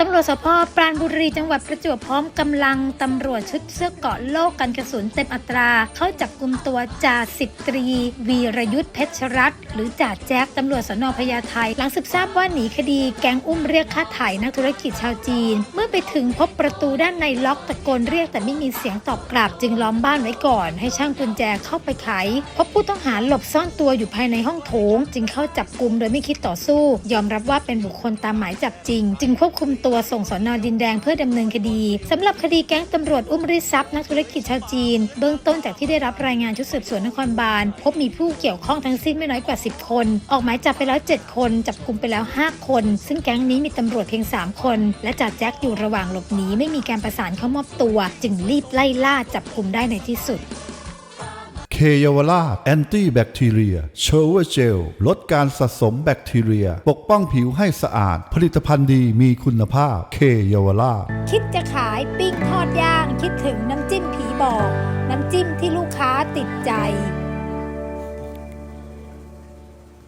ตำรวจสพปราณบุรีจังหวัดประจวบพร้อมกำลังตำรวจชุดเสื้อเกาะโลกกันกระสุนเต็มอัตรา เข้าจับกลุ่มตัวจ่าสิบตรี วีรยุทธเพชรรัตน์หรือจ่าแจ็คตำรวจสนพญาไทหลังสืบทราบว่าหนีคดีแก๊งอุ้มเรียกค่าไถ่นักธุรกิจชาวจีน เมื่อไปถึงพบประตูด้านในล็อกตะโกนเรียกแต่ไม่มีเสียงตอบกลับ จึงล้อมบ้านไว้ก่อน ให้ช่างกุญแจเข้าไปไขพบผู้ต้องหาหลบซ่อนตัวอยู่ภายในห้องโถง จึงเข้าจับกลุ่มโดยไม่คิดต่อสู้ ยอมรับว่าเป็นบุคคลตามหมายจับจริง จึงควบคุมตัวส่งสอนอดินแดงเพื่อดำเนินคดีสำหรับคดีแก๊งตำรวจอุ้มรีทรัพย์นักธุรกิจชาวจีน เบื้องต้นจากที่ได้รับรายงานชุดสืบสวนนครบาล พบมีผู้เกี่ยวข้องทั้งสิ้นไม่น้อยกว่า 10 คน ออกหมายจับไปแล้ว 7 คน จับกลุ่มไปแล้ว 5 คน ซึ่งแก๊งนี้มีตำรวจเพียง 3 คน และจ่าแจ็คอยู่ระหว่างหลบหนีไม่มีการประสานเข้ามอบตัว จึงรีบไล่ล่าจับกลุ่มได้ในที่สุด เคเยาวราชแอนตี้แบคทีเรียเชเวอร์เจลลดการสะสมแบคทีเรีย ปกป้องผิวให้สะอาด ผลิตภัณฑ์ดีมีคุณภาพเคเยาวราชคิดจะขายปิ้งทอดย่าง คิดถึงน้ำจิ้มผีบอก น้ำจิ้มที่ลูกค้าติดใจ